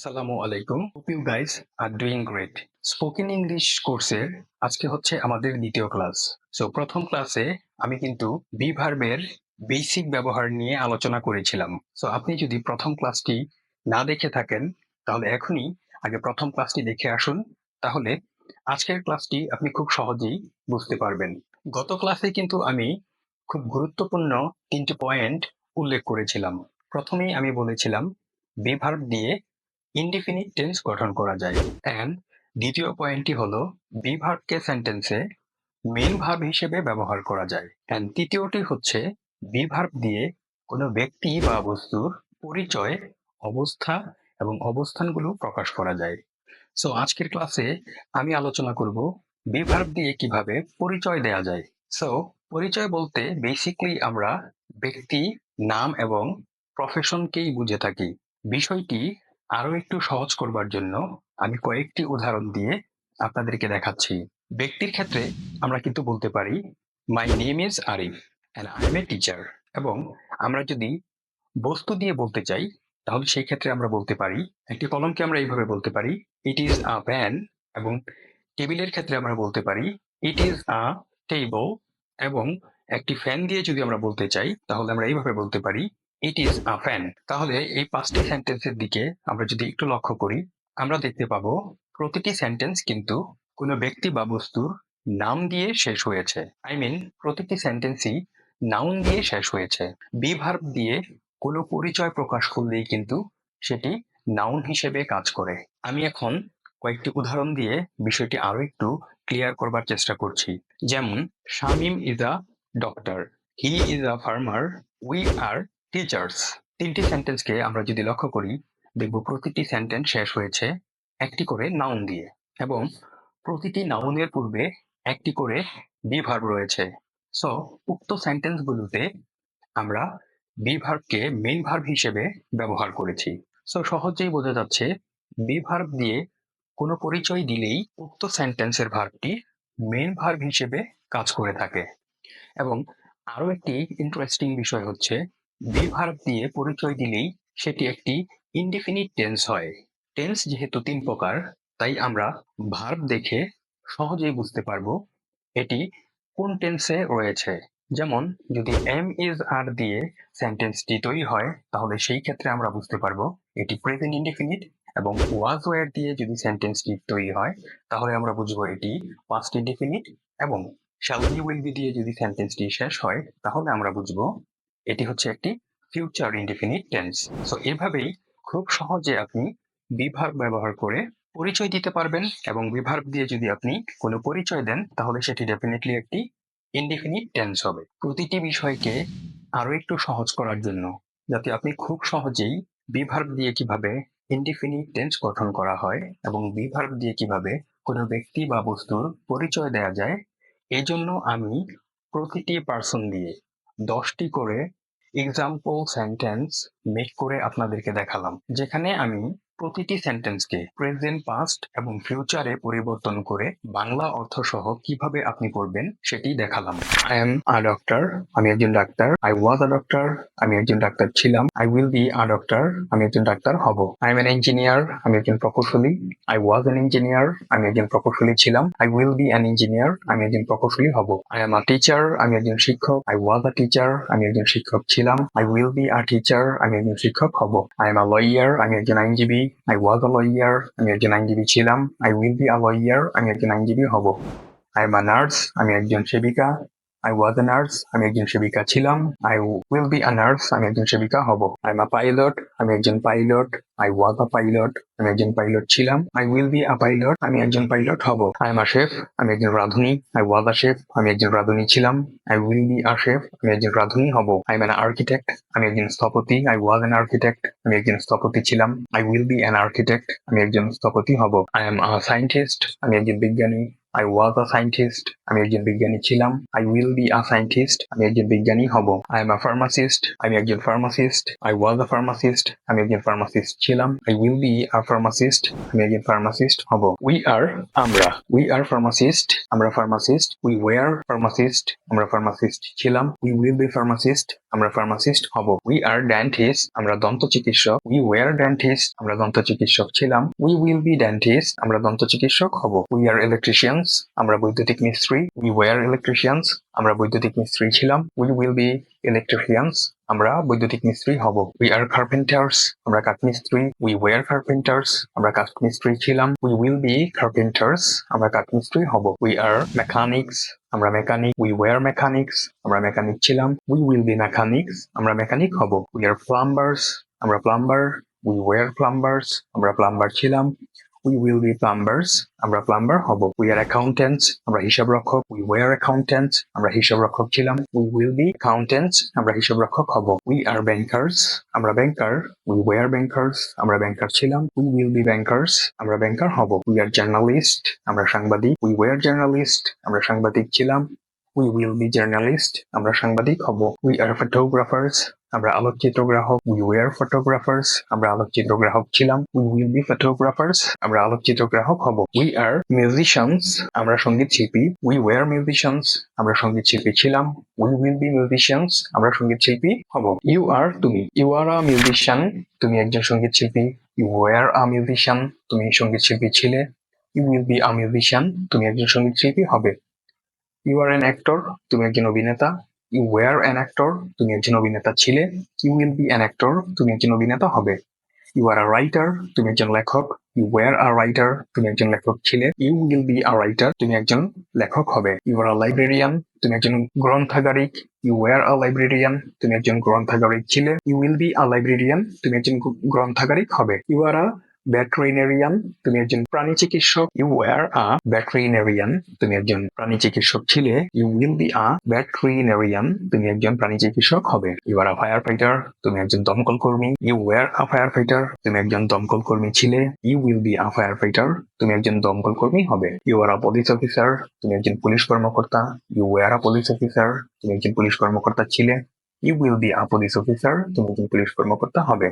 আসসালামু আলাইকুম। Hope you guys are doing great spoken English কোর্সের আজকে হচ্ছে আমাদের দ্বিতীয় ক্লাস সো প্রথম ক্লাসে আমি কিন্তু বি ভার্বের বেসিক ব্যবহার নিয়ে আলোচনা করেছিলাম। সো আপনি যদি প্রথম ক্লাসটি না দেখে থাকেন, তাহলে এখনই আগে প্রথম ক্লাসটি দেখে আসুন। তাহলে আজকের ক্লাসটি আপনি খুব সহজেই বুঝতে পারবেন। গত ক্লাসে কিন্তু আমি খুব গুরুত্বপূর্ণ তিনটি পয়েন্ট উল্লেখ করেছিলাম। প্রথমেই আমি বলেছিলাম বি ভার্ব দিয়ে ইনডিফিনিট টেন্স গঠন করা যায়। অ্যান্ড দ্বিতীয় পয়েন্টটি হলো বি ভার্বকে সেন্টেন্সে মেন ভার্ব হিসেবে ব্যবহার করা যায়। অ্যান্ড তৃতীয়টি হচ্ছে বি ভার্ব দিয়ে কোনো ব্যক্তি বা বস্তুর পরিচয়, অবস্থা এবং অবস্থানগুলো প্রকাশ করা যায়। সো আজকের ক্লাসে আমি আলোচনা করব বি ভার্ব দিয়ে কীভাবে পরিচয় দেয়া যায়। সো পরিচয় বলতে বেসিকলি আমরা ব্যক্তি, নাম এবং প্রফেশনকেই বুঝে থাকি। বিষয়টি আরও একটু সহজ করবার জন্য আমি কয়েকটি উদাহরণ দিয়ে আপনাদেরকে দেখাচ্ছি। ব্যক্তির ক্ষেত্রে আমরা কিন্তু বলতে পারি my name is Arif and I am a teacher এবং আমরা যদি বস্তু দিয়ে বলতে চাই, তাহলে সেই ক্ষেত্রে আমরা বলতে পারি, একটি কলমকে আমরা এইভাবে বলতে পারি ইট ইজ আ প্যান এবং টেবিলের ক্ষেত্রে আমরা বলতে পারি ইট ইজ আ টেবল এবং একটি ফ্যান দিয়ে যদি আমরা বলতে চাই, তাহলে আমরা এইভাবে বলতে পারি ইট ইজ আ ফ্যান তাহলে এই পাঁচটি সেন্টেন্সের দিকে আমরা যদি একটু লক্ষ্য করি, আমরা দেখতে পাবো প্রতিটি সেন্টেন্স কিন্তু কোনো ব্যক্তি বা বস্তুর নাম দিয়ে শেষ হয়েছে। আই মিন প্রতিটি সেন্টেন্সই নাউন দিয়ে শেষ হয়েছে। বি ভার্ব দিয়ে কোনো পরিচয় প্রকাশ করলেই কিন্তু সেটি নাউন হিসেবে কাজ করে। আমি এখন কয়েকটি উদাহরণ দিয়ে বিষয়টি আরও একটু ক্লিয়ার করবার চেষ্টা করছি। যেমন, Shamim is a doctor he is a farmer we are teachers তিনটি সেন্টেন্সকে আমরা যদি লক্ষ্য করি, দেখব প্রতিটি সেন্টেন্স শেষ হয়েছে একটি করে নাউন দিয়ে এবং প্রতিটি নাউনের পূর্বে একটি করে বি ভার্ব রয়েছে। সো উক্ত সেন্টেন্সগুলোতে আমরা বি ভার্বকে মেইন ভার্ব হিসেবে ব্যবহার করেছি। সো সহজেই বোঝা যাচ্ছে বি ভার্ব দিয়ে কোনো পরিচয় দিলেই উক্ত সেন্টেন্সের ভার্বটি মেইন ভার্ব হিসেবে কাজ করে থাকে। এবং আরও একটি ইন্টারেস্টিং বিষয় হচ্ছে বি ভার্ব দিয়ে পরিচয় দিলেই সেটি একটি ইনডিফিনিট টেন্স হয়। টেন্স যেহেতু তিন প্রকার, তাই আমরা ভার্ব দেখে সহজেই বুঝতে পারব এটি কোন টেন্সে রয়েছে। যেমন, যদি এম ইজ আর দিয়ে সেন্টেন্সটি তৈরি হয়, তাহলে সেই ক্ষেত্রে আমরা বুঝতে পারব এটি প্রেজেন্ট ইনডিফিনিট এবং ওয়াজ ওয়ার দিয়ে যদি সেন্টেন্সটি তৈরি হয়, তাহলে আমরা বুঝব এটি পাস্ট ইনডিফিনিট এবং শ্যাল উইল বি দিয়ে যদি সেন্টেন্সটি শেষ হয়, তাহলে আমরা বুঝব এটি হচ্ছে একটি ফিউচার ইনডিফিনিট টেন্স সো এভাবেই খুব সহজে আপনি বিভাগ ব্যবহার করে পরিচয় দিতে পারবেন এবং বিভাগ দিয়ে যদি আপনি কোনো পরিচয় দেন, তাহলে সেটি ডেফিনেটলি একটি ইনডিফিনিট টেন্স হবে। প্রতিটি বিষয়কে আরও একটু সহজ করার জন্য, যাতে আপনি খুব সহজেই বিভাগ দিয়ে কীভাবে ইনডিফিনিট টেন্স গঠন করা হয় এবং বিভাগ দিয়ে কীভাবে কোনো ব্যক্তি বা বস্তুর পরিচয় দেয়া যায় এই জন্য আমি প্রতিটি পার্সন দিয়ে দশটি করে এক্সাম্পল সেন্টেন্স মেক করে আপনাদেরকে দেখালাম, যেখানে আমি প্রতিটি সেন্টেন্সকে প্রেজেন্ট পাস্ট এবং ফিউচারে পরিবর্তন করে বাংলা অর্থ সহ কীভাবে আপনি করবেন সেটি দেখালাম। আই এম আ ডক্টর আমি একজন ডাক্তার। আই ওয়াজ আ ডক্টর আমি একজন ডাক্তার ছিলাম। I will be a doctor আমি একজন ডাক্তার হব। আই এম এন ইঞ্জিনিয়ার আমি একজন প্রকৌশলী। আই ওয়াজ এন ইঞ্জিনিয়ার আমি একজন প্রকৌশলী ছিলাম। I will be an engineer আমি একজন প্রকৌশলী হব। আই এম আ টিচার আমি একজন শিক্ষক। আই ওয়াজ আ টিচার আমি একজন শিক্ষক ছিলাম। I will be a teacher আমি একজন শিক্ষক হব আই এম আ লয়ার আমি একজন আইনজীবী আই ওয়াজ আ লয়ার আমি একজন আইনজীবী ছিলাম I will be a lawyer আমি একজন আইনজীবী হব আই এম আ নার্স আমি একজন সেবিকা আই ওয়াজ এ নার্স আমি একজন সেবিকা ছিলাম I will be a nurse আমি একজন সেবিকা হব আই এম আ পাইলট আমি একজন pilot I was a pilot আমি একজন পাইলট ছিলাম I will be a pilot আমি একজন পাইলট হব আই এম আ শেফ আমি একজন রাঁধুনি আই ওয়াজ আ শেফ আমি একজন রাঁধুনি ছিলাম I will be a chef আমি একজন রাঁধুনি হব আই এম অ্যান আর্কিটেক্ট আমি একজন স্থপতি আই ওয়াজ অ্যান আর্কিটেক্ট আমি একজন স্থপতি ছিলাম I will be an architect আমি একজন স্থপতি হব আই এম আ সায়েন্টিস্ট আমি একজন বিজ্ঞানী আই ওয়াজ আ সায়েন্টিস্ট আমি একজন বিজ্ঞানী ছিলাম। I will be a scientist আমি একজন বিজ্ঞানী হব। আই এম আ ফার্মাসিস্ট আমি একজন pharmacist I was a pharmacist আমি একজন ফার্মাসিস্ট ছিলাম। I will be a pharmacist আমি একজন ফার্মাসিস্ট হব। উই আর আমরা। উই আর ফার্মাসিস্ট আমরা ফার্মাসিস্ট উই ওয়ার ফার্মাসিস্ট আমরা ফার্মাসিস্ট ছিলাম। উই উইল বি ফার্মাসিস্ট আমরা ফার্মাসিস্ট হব। উই আর ডেন্টিস্ট আমরা দন্ত চিকিৎসক। উই ওয়ার ডেন্টিস্ট আমরা দন্ত চিকিৎসক ছিলাম। উই উইল বি ডেন্টিস্ট আমরা দন্ত চিকিৎসক হব। উই আর ইলেকট্রিশিয়ানস আমরা বৈদ্যুতিক মিস্ত্রি। উই ওয়ার ইলেকট্রিশিয়ানস আমরা বৈদ্যুতিক মিস্ত্রি ছিলাম। উই উইল বি ইলেকট্রিশিয়ানস আমরা বৈদ্যুতিক মিস্ত্রি হব। উই আর কার্পেন্টার্স আমরা কাঠমিস্ত্রি উই ওয়ার কার্পেন্টার্স আমরা কাঠমিস্ত্রি ছিলাম। উই উইল বি কার্পেন্টার্স আমরা কাঠমিস্ত্রি হব। উই আর মেকানিক্স আমরা মেকানিক উই ওয়ার মেকানিক্স আমরা মেকানিক ছিলাম। উই উইল বি মেকানিক্স আমরা মেকানিক হব। উই আর প্লাম্বার্স আমরা প্লাম্বার উই ওয়ার প্লাম্বার্স আমরা প্লাম্বার ছিলাম। উই উইল বি প্লাম্বার্স আমরা প্লাম্বার হব। উই আর অ্যাকাউন্টেন্টস আমরা হিসাব রক্ষক। উই ওয়ার অ্যাকাউন্টেন্টস আমরা হিসাব রক্ষক ছিলাম। উই উইল বি অ্যাকাউন্টেন্টস আমরা হিসাব রক্ষক হব। উই আর ব্যাংকার্স আমরা ব্যাংকার উই ওয়ার ব্যাংকার্স আমরা ব্যাংকার ছিলাম। উই উইল বি ব্যাংকার্স আমরা ব্যাংকার হব। উই আর জার্নালিস্ট আমরা সাংবাদিক। উই ওয়ার জার্নালিস্ট আমরা সাংবাদিক ছিলাম। উই উইল বি জার্নালিস্ট আমরা সাংবাদিক হব। উই আর ফটোগ্রাফার্স আমরা আলোকচিত্র গ্রাহক উই ওয়ার ফটোগ্রাফার্স আমরা আলোকচিত্র গ্রাহক ছিলাম উই উইল বি ফটোগ্রাফার্স আমরা আলোকচিত্র গ্রাহক হব। উই আর মিউজিশিয়ানস আমরা সংগীত শিল্পী। উই ওয়ার মিউজিশিয়ানস আমরা সংগীত শিল্পী ছিলাম। উই উইল বি মিউজিশিয়ানস আমরা সংগীত শিল্পী হব। ইউ আর তুমি। ইউ আর আ মিউজিশিয়ান তুমি একজন সংগীত শিল্পী। ইউ ওয়ার আ মিউজিশিয়ান তুমি সংগীত শিল্পী ছিলে। You will be a musician তুমি একজন সংগীত শিল্পী হবে। ইউ আর অ্যান অ্যাক্টর তুমি একজন অভিনেতা। ইউ ওয়ার অ্যান অ্যাক্টর তুমি একজন অভিনেতা ছিলে you will be an actor তুমি একজন অভিনেতা হবে। ইউ আর আ রাইটার তুমি একজন লেখক ইউ ওয়ার আ রাইটার তুমি একজন লেখক ছিলে you will be a writer তুমি একজন লেখক হবে। ইউ আর আ লাইব্রেরিয়ান তুমি একজন গ্রন্থাগারিক ইউ ওয়ার আ লাইব্রেরিয়ান তুমি একজন গ্রন্থাগারিক ছিলে you will be a librarian তুমি একজন গ্রন্থাগারিক হবে। ইউ আর আ ভেটেরিনারিয়ান তুমি একজন প্রাণী চিকিৎসক ইউ ওয়ার আ ভেটেরিনারিয়ান তুমি একজন প্রাণী চিকিৎসক ছিলে you will be a veterinarian তুমি একজন প্রাণী চিকিৎসক হবে। You are a firefighter তুমি একজন দমকল কর্মী you were a firefighter তুমি একজন দমকল কর্মী ছিলে you will be a firefighter তুমি একজন দমকল কর্মী হবে। You are a police officer তুমি একজন পুলিশ কর্মকর্তা you were a police officer তুমি একজন পুলিশ কর্মকর্তা ছিলে। You will be a police officer তুমি একজন পুলিশ কর্মকর্তা হবে।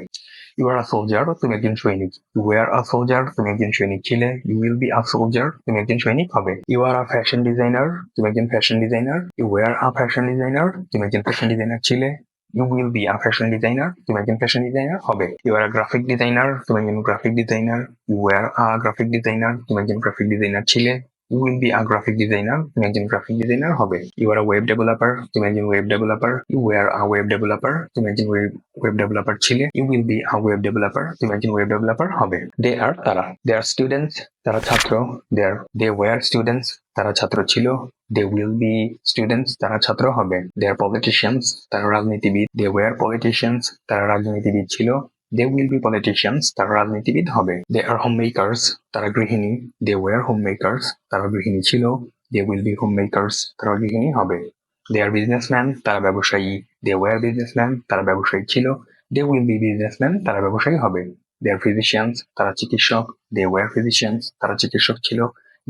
ইউ আর আ সোলজার তুমি একজন সৈনিক। ইউ ওয়ার আ সোলজার তুমি একজন সৈনিক ছিলে। You will be a soldier তুমি একজন সৈনিক হবে। You are a fashion designer তুমি একজন fashion designer you were a fashion designer তুমি একজন ফ্যাশন ডিজাইনার ছিলে। You will be a fashion designer তুমি একজন ফ্যাশন ডিজাইনার হবে। You are a graphic designer তুমি একজন graphic designer you were a graphic designer তুমি একজন গ্রাফিক ডিজাইনার ছিলে। You will be a graphic designer তুমি একজন গ্রাফিক ডিজাইনার হবে you are a web developer তুমি একজন web developer you were a web developer তুমি একজন ওয়েব ওয়েব ডেভেলপার ছিলে you will be a web developer তুমি একজন ওয়েব ডেভেলপার হবে দে আর তারা দে আর স্টুডেন্টস তারা ছাত্র দে আর দে ওয়ার স্টুডেন্টস তারা ছাত্র ছিল দে উইল বি স্টুডেন্টস তারা ছাত্র হবে দে আর পলিটিশিয়ানস তারা রাজনীতিবিদ দে ওয়ার পলিটিশিয়ানস তারা রাজনীতিবিদ ছিল দে উইল বি পলিটিশিয়ানস তারা রাজনীতিবিদ হবে। আর হোম মেকার্স তারা গৃহিণী। ওয়ার হোম মেকার্স তারা গৃহিণী ছিল। উইল বি হোম মেকার্স তারা গৃহিণী হবে। দে আর বিজনেসম্যান তারা ব্যবসায়ী। দে ওয়ার বিজনেসম্যান তারা ব্যবসায়ী ছিল। দে উইল বি বিজনেসম্যান তারা ব্যবসায়ী হবে। দে আর ফিজিশিয়ানস তারা চিকিৎসক। দে ওয়ার ফিজিশিয়ানস তারা চিকিৎসক ছিল।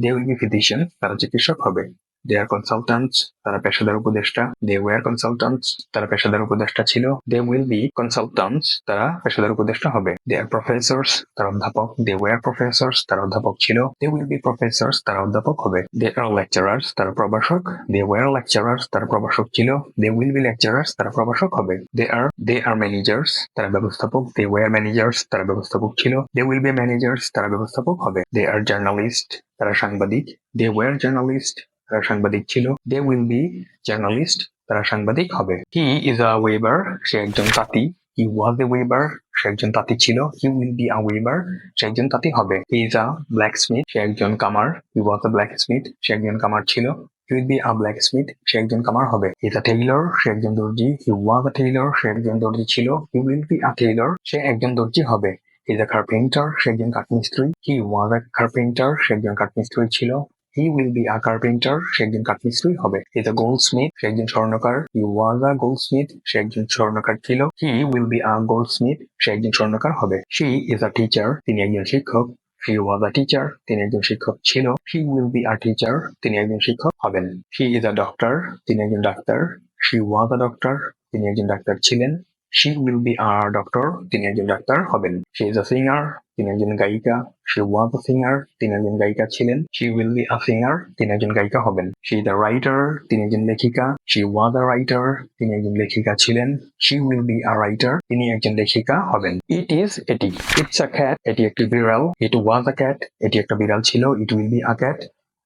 দে উইল বি ফিজিশিয়ান তারা চিকিৎসক হবে। দে আর কনসালট্যান্টস তারা পেশাদার উপদেষ্টা। দে ওয়ার কনসালট্যান্টস তারা পেশাদার উপদেষ্টা ছিল। দে উইল বি কনসালট্যান্টস তারা পেশাদার উপদেষ্টা হবে। দে আর প্রফেসর্স তারা অধ্যাপক। দে ওয়ার প্রফেসর্স তারা অধ্যাপক ছিল। দে উইল বি প্রফেসর্স তারা অধ্যাপক হবে। দে আর লেকচারার্স তারা প্রভাষক। দে ওয়ার লেকচারার্স তারা প্রভাষক ছিল। দে উইল বি লেকচারার্স তারা প্রভাষক হবে। দে আর দে আর ম্যানেজার্স তারা ব্যবস্থাপক। দে ওয়ার ম্যানেজার্স তারা ব্যবস্থাপক ছিল। দে উইল বি ম্যানেজার্স তারা ব্যবস্থাপক হবে। দে আর জার্নালিস্ট তারা সাংবাদিক। দে ওয়ার জার্নালিস্ট তারা সাংবাদিক ছিল দে উইল বি জার্নালিস্ট তারা সাংবাদিক হবে হি ইজ আ ওয়েবার সে একজন তাঁতি হি ওয়াজ এ ওয়েবার সে একজন তাঁতি ছিল he will be a weaver সে একজন তাঁতি হবে he is a blacksmith সে একজন কামার হি ওয়াজ আ ব্ল্যাক স্মিথ সে একজন কামার ছিল he will be a blacksmith সে একজন কামার হবে ইজ আ টেইলর সে একজন দর্জি হি ওয়াজ আ টেইলর সে একজন দর্জি ছিল he will be a tailor সে একজন দর্জি হবে ইজ আ কার্পেন্টার সে একজন কাঠমিস্ত্রি হি ওয়াজ আ কার্পেন্টার সে একজন কাঠমিস্ত্রি ছিল he will be a carpenter সে একজন কাঠমিস্ত্রি হবে। ইজ আ গোল্ড স্মিথ সে একজন স্বর্ণকার। হি ওয়াজ আ গোল্ড স্মিথ সে একজন স্বর্ণকার ছিল। He will be a goldsmith সে একজন স্বর্ণকার হবে। শি ইজ আ টিচার তিনি একজন শিক্ষক। শি ওয়াজ আ টিচার তিনি একজন শিক্ষক ছিল। She will be a teacher তিনি একজন শিক্ষক হবেন। শি ইজ আ ডক্টর তিনি একজন doctor. She was a doctor তিনি একজন ডাক্তার ছিলেন। She will be a doctor তিনি একজন ডাক্তার হবেন। শি ইজ আ সিঙ্গার তিনি একজন গায়িকা শি ওয়াজ আ সিঙ্গার তিনি একজন গায়িকা ছিলেন she will be a singer তিনি একজন গায়িকা হবেন। শি দ্য রাইটার তিনি একজন লেখিকা শি ওয়াজ আ রাইটার তিনি একজন লেখিকা ছিলেন she will be a writer, তিনি একজন লেখিকা হবেন। ইট ইজ এটি, ইটস আ ক্যাট, এটি একটি বিড়াল, ইট ওয়াজ আ ক্যাট, এটি একটা বিড়াল ছিল, it will be a cat,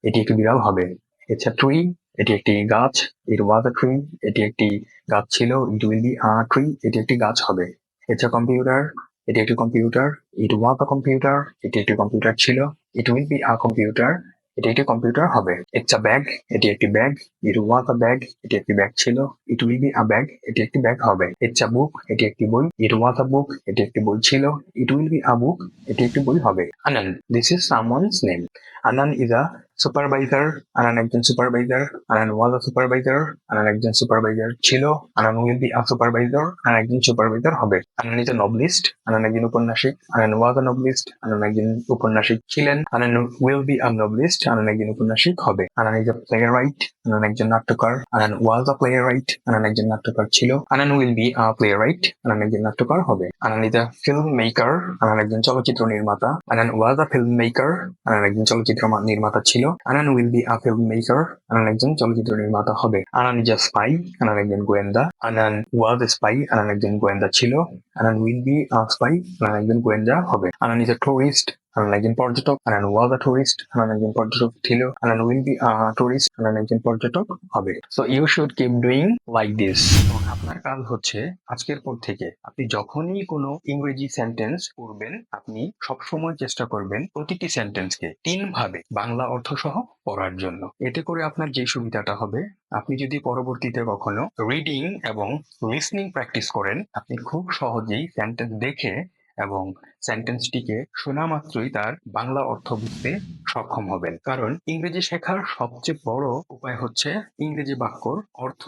এটি একটি বিড়াল হবে। ইটস আ ট্রি, এটি একটি গাছ, ইট ওয়াজ আ ট্রি, এটি একটি গাছ ছিল, it will be a tree, এটি একটি গাছ হবে। ইটস আ কম্পিউটার এটি একটি কম্পিউটার ইট ওয়াজ আ কম্পিউটার এটি একটি কম্পিউটার ছিল it will be a computer এটি একটি কম্পিউটার হবে। ইটস আ ব্যাগ এটি একটি ব্যাগ ইট ওয়াজ আ ব্যাগ এটি একটি ব্যাগ ছিল it will be a bag এটি একটি ব্যাগ হবে। ইটস আ বুক এটি একটি বই ইট ওয়াজ আ বুক এটি একটি বই ছিল ইট উইল বি আ বুক এটি একটি বই হবে। Anan this is someone's name Anan is a supervisor Anan একজন supervisor Anan was a supervisor Anan একজন সুপারভাইজার ছিল Anan will be a supervisor Anan একজন সুপারভাইজার হবে আনান ইজ নবলিস্ট আনান একজন উপন্যাসিক আনান ওয়াজ আ নবলিস্ট আনান একজন উপন্যাসিক ছিলেন Anan will be a novelist Anan একজন উপন্যাসিক হবে Anan is a playwright Anan একজন নাট্যকার Anan was a playwright Anan একজন নাট্যকার ছিল Anan will be a playwright Anan একজন নাট্যকার হবে Anan is a filmmaker Anan একজন চলচ্চিত্র নির্মাতা Anan was a filmmaker Anan একজন চলচ্চিত্র নির্মাতা ছিল Anan will be a filmmaker Anan একজন চলচ্চিত্র নির্মাতা হবে। আনান ইজ স্পাই আনান একজন গোয়েন্দা। আনান ওয়াজ স্পাই আনান একজন গোয়েন্দা ছিল। Anan will be a spy Anan একজন গোয়েন্দা হবে। Anan is a tourist Anan একজন পর্যটক। Anan was a tourist Anan একজন পর্যটক ছিল। Anan will be a tourist Anan একজন পর্যটক হবে। So you should keep doing like this আপনার কাজ হচ্ছে আজকের পর থেকে আপনি যখনই কোনো ইংরেজি সেন্টেন্স পড়বেন, আপনি সবসময় চেষ্টা করবেন প্রতিটি সেন্টেন্সকে তিন ভাবে বাংলা অর্থ সহ পড়ার জন্য। এতে করে আপনার যে সুবিধাটা হবে, আপনি যদি পরবর্তীতে কখনো রিডিং এবং লিসনিং প্র্যাকটিস করেন, আপনি খুব সহজেই সেন্টেন্স দেখে এবং সেন্টেন্সটিকে শোনা মাত্রই তার বাংলা অর্থ বুঝতে সক্ষম হবেন। কারণ ইংরেজি শেখার সবচেয়ে বড় উপায় হচ্ছে ইংরেজি বাক্যর অর্থ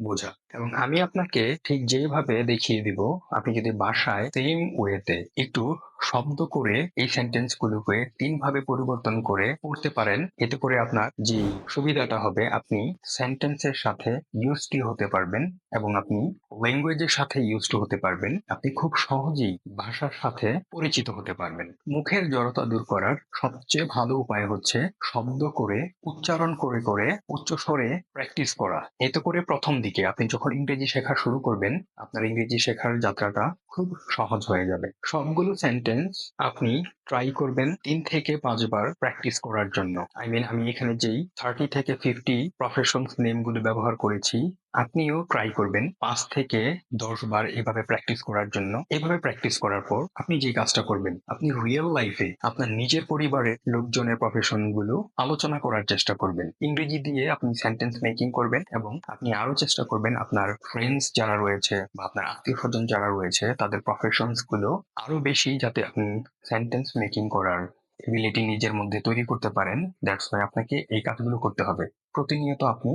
বোঝা। এবং আমি আপনাকে ঠিক যেভাবে দেখিয়ে দিব, আপনি যদি বাসায় সেম ওয়েতে একটু শব্দ করে এই সেন্টেন্স গুলোকে তিন ভাবে পরিবর্তন করে পড়তে পারেন। এতে করে আপনার যে সুবিধাটা হবে, আপনি সেন্টেন্সের সাথে ইউজড হতে পারবেন এবং আপনি ল্যাঙ্গুয়েজের সাথে ইউজড হতে পারবেন। আপনি খুব সহজেই ভাষার সাথে পরিচিত হতে পারবেন। মুখের জড়তা দূর করার সবচেয়ে ভালো উপায় হচ্ছে শব্দ করে, উচ্চারণ করে করে উচ্চস্বরে প্র্যাকটিস করা। এতে করে প্রথম দিকে আপনি যখন ইংরেজি শেখা শুরু করবেন, আপনার ইংরেজি শেখার যাত্রাটা খুব সহজ হয়ে যাবে। সবগুলো সেন্টেন্স আপনি ট্রাই করবেন তিন থেকে পাঁচবার প্র্যাকটিস করার জন্য। আই মিন আমি এখানে যেই থার্টি থেকে ফিফটি প্রফেশনস নেমগুলো ব্যবহার করেছি, আপনিও ট্রাই করবেন পাঁচ থেকে দশ বার এভাবে প্র্যাকটিস করার জন্য। এভাবে প্র্যাকটিস করার পর আপনি যে কাজটা করবেন, আপনি রিয়েল লাইফে আপনার নিজের পরিবারের লোকজনের প্রফেশনগুলো আলোচনা করার চেষ্টা করবেন। ইংরেজি দিয়ে আপনি সেন্টেন্স মেকিং করবেন এবং আপনি আরও চেষ্টা করবেন আপনার ফ্রেন্ডস যারা রয়েছে বা আপনার আত্মীয় স্বজন যারা রয়েছে, তাদের প্রফেশনসগুলো আরও বেশি যাতে আপনি সেন্টেন্স মেকিং করার এবিলিটি নিজের মধ্যে তৈরি করতে পারেন দ্যাটস ওয়াই আপনাকে এই কাজগুলো করতে হবে। প্রতিনিয়ত আপনি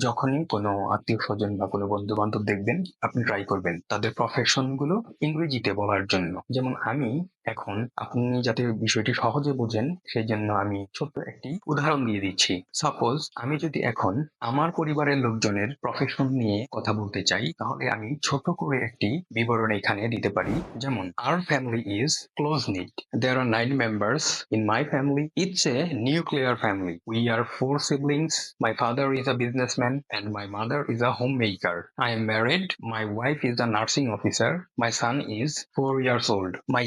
যখনই কোনো আত্মীয় স্বজন বা কোনো বন্ধু বান্ধব দেখবেন, আপনি ট্রাই করবেন তাদের প্রফেশনগুলো ইংরেজিতে বলার জন্য। যেমন আমি এখন আপনি যাতে বিষয়টি সহজে বোঝেন সেই জন্য আমি ছোট্ট একটি উদাহরণ দিয়ে দিচ্ছি সাপোজ আমি যদি এখন আমার পরিবারের লোকজনের প্রফেশন নিয়ে কথা বলতে চাই, তাহলে আমি ছোট করে একটি বিবরণ এখানে দিতে পারি যেমন our family is close knit there are nine members in my family it's a nuclear family we are four siblings My father is a businessman and my mother is a homemaker. I am married. My wife is a nursing officer. My son is four years old. My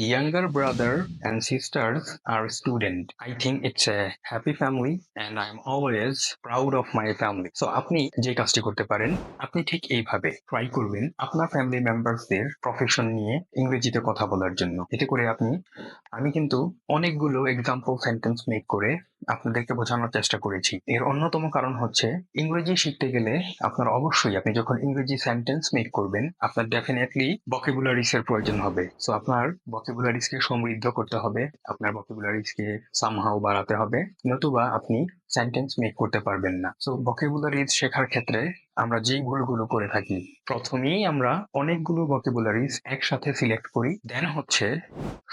younger brother and sisters are students. I think it's a happy family and I'm always proud of my family. So আপনি যে কাজটি করতে পারেন, আপনি ঠিক এইভাবে try করবেন আপনার ফ্যামিলি মেম্বারসদের প্রফেশন নিয়ে ইংরেজিতে কথা বলার জন্য এতে করে আপনি, আমি কিন্তু অনেকগুলো এক্সাম্পল সেন্টেন্স মেক করে আপনাদেরকে বোঝানোর চেষ্টা করেছি। এর অন্যতম কারণ হচ্ছে, ইংরেজি শিখতে গেলে আপনার অবশ্যই, আপনি যখন ইংরেজি সেন্টেন্স মেক করবেন, আপনার ডেফিনেটলি ভকেবুলারিস এর প্রয়োজন হবে। সো আপনার বকেবুলারিস কে সমৃদ্ধ করতে হবে, আপনার বকেবুলারিস কে সামহাও বাড়াতে হবে। নতুবা আপনি সেন্টেন্স মেক করতে পারবেন না। সো ভকেবুলারিজ শেখার ক্ষেত্রে আমরা যেই ভুলগুলো করে থাকি, প্রথমেই আমরা অনেকগুলো ভকেবুলারিজ একসাথে সিলেক্ট করি। দেন হচ্ছে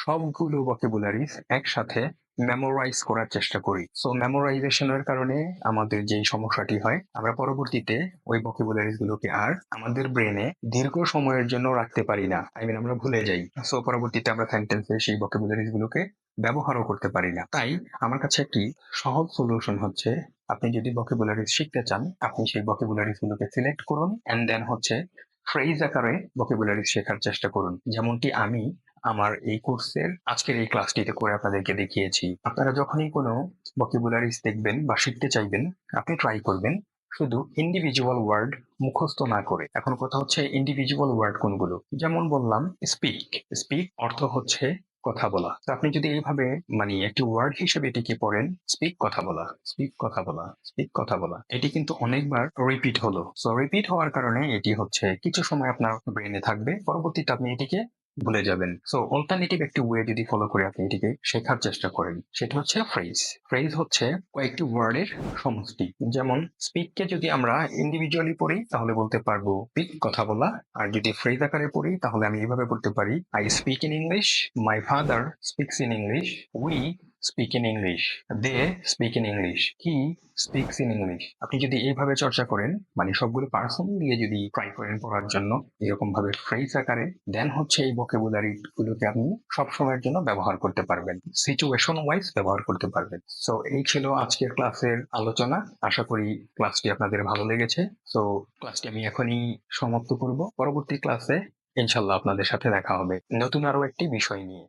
সবগুলো ভকেবুলারিজ একসাথে মেমোরাইজ করার চেষ্টা করি। সো মেমোরাইজেশনের কারণে আমাদের যেই সমস্যাটি হয়, আমরা পরবর্তীতে ওই ভকেবুলারিজ গুলোকে আর আমাদের ব্রেনে দীর্ঘ সময়ের জন্য রাখতে পারি না। আই মিন আমরা ভুলে যাই। সো পরবর্তীতে আমরা সেন্টেন্সে সেই ভকেবুলারিজ গুলোকে ব্যবহারও করতে পারি না। তাই আমার কাছে একটি সহজ সলিউশন হচ্ছে, আপনি যদি ভকেবুলারিজ শিখতে চান, আপনি সেই ভকেবুলারিজ গুলোকে সিলেক্ট করুন এন্ড দেন হচ্ছে ফ্রেজ আকারে ভকেবুলারিজ শেখার চেষ্টা করুন। যেমনটি আমি আমার এই কোর্সের আজকের এই ক্লাসটিতে করে আপনাদেরকে দেখিয়েছি। আপনারা যখনই কোনো ভকেবুলারিজ দেখবেন বা শিখতে চাইবেন, আপনি ট্রাই করবেন শুধু ইন্ডিভিজুয়াল ওয়ার্ড মুখস্থ না করে। এখন কথা হচ্ছে ইন্ডিভিজুয়াল ওয়ার্ড কোনগুলো? যেমন বললাম স্পিক স্পিক অর্থ হচ্ছে কথা বলা। তো আপনি যদি এইভাবে মানে একটি ওয়ার্ড হিসেবে এটিকে পড়েন স্পিক কথা বলা স্পিক কথা বলা স্পিক কথা বলা, এটি কিন্তু অনেকবার রিপিট হলো। সো রিপিট হওয়ার কারণে এটি হচ্ছে, কিছু সময় আপনার ব্রেনে থাকবে, পরবর্তীতে আপনি এটিকে ভুলে যাবেন। সো অল্টারনেটিভ একটি ওয়ে যদি ফলো করে আপনি এটিকে শেখার চেষ্টা করেন, সেটা হচ্ছে ফ্রেজ ফ্রেজ হচ্ছে কয়েকটি ওয়ার্ডের সমষ্টি। যেমন স্পিককে যদি আমরা ইন্ডিভিজুয়ালি পড়ি, তাহলে বলতে পারব স্পিক কথা বলা। আর যদি ফ্রেজ আকারে পড়ি, তাহলে আমি এইভাবে বলতে পারি I speak in English my father speaks in English we speak in English they speak in English he speaks in English আপনি যদি এইভাবে চর্চা করেন মানে সবগুলো পার্সন দিয়ে যদি ট্রাই করেন পড়ার জন্য এরকম ভাবে ফ্রেজ আকারে দেন হচ্ছে এই ভোকেবুলারি গুলোকে আপনি সব সময়ের জন্য ব্যবহার করতে পারবেন। সিচুয়েশন ওয়াইজ ব্যবহার করতে পারবেন। সো এই ছিল আজকের ক্লাসের আলোচনা। আশা করি ক্লাসটি আপনাদের ভালো লেগেছে। সো ক্লাসটি আমি এখনই সমাপ্ত করব। পরবর্তী ক্লাসে ইনশাল্লাহ আপনাদের সাথে দেখা হবে। নতুন আরও একটি বিষয় নিয়ে।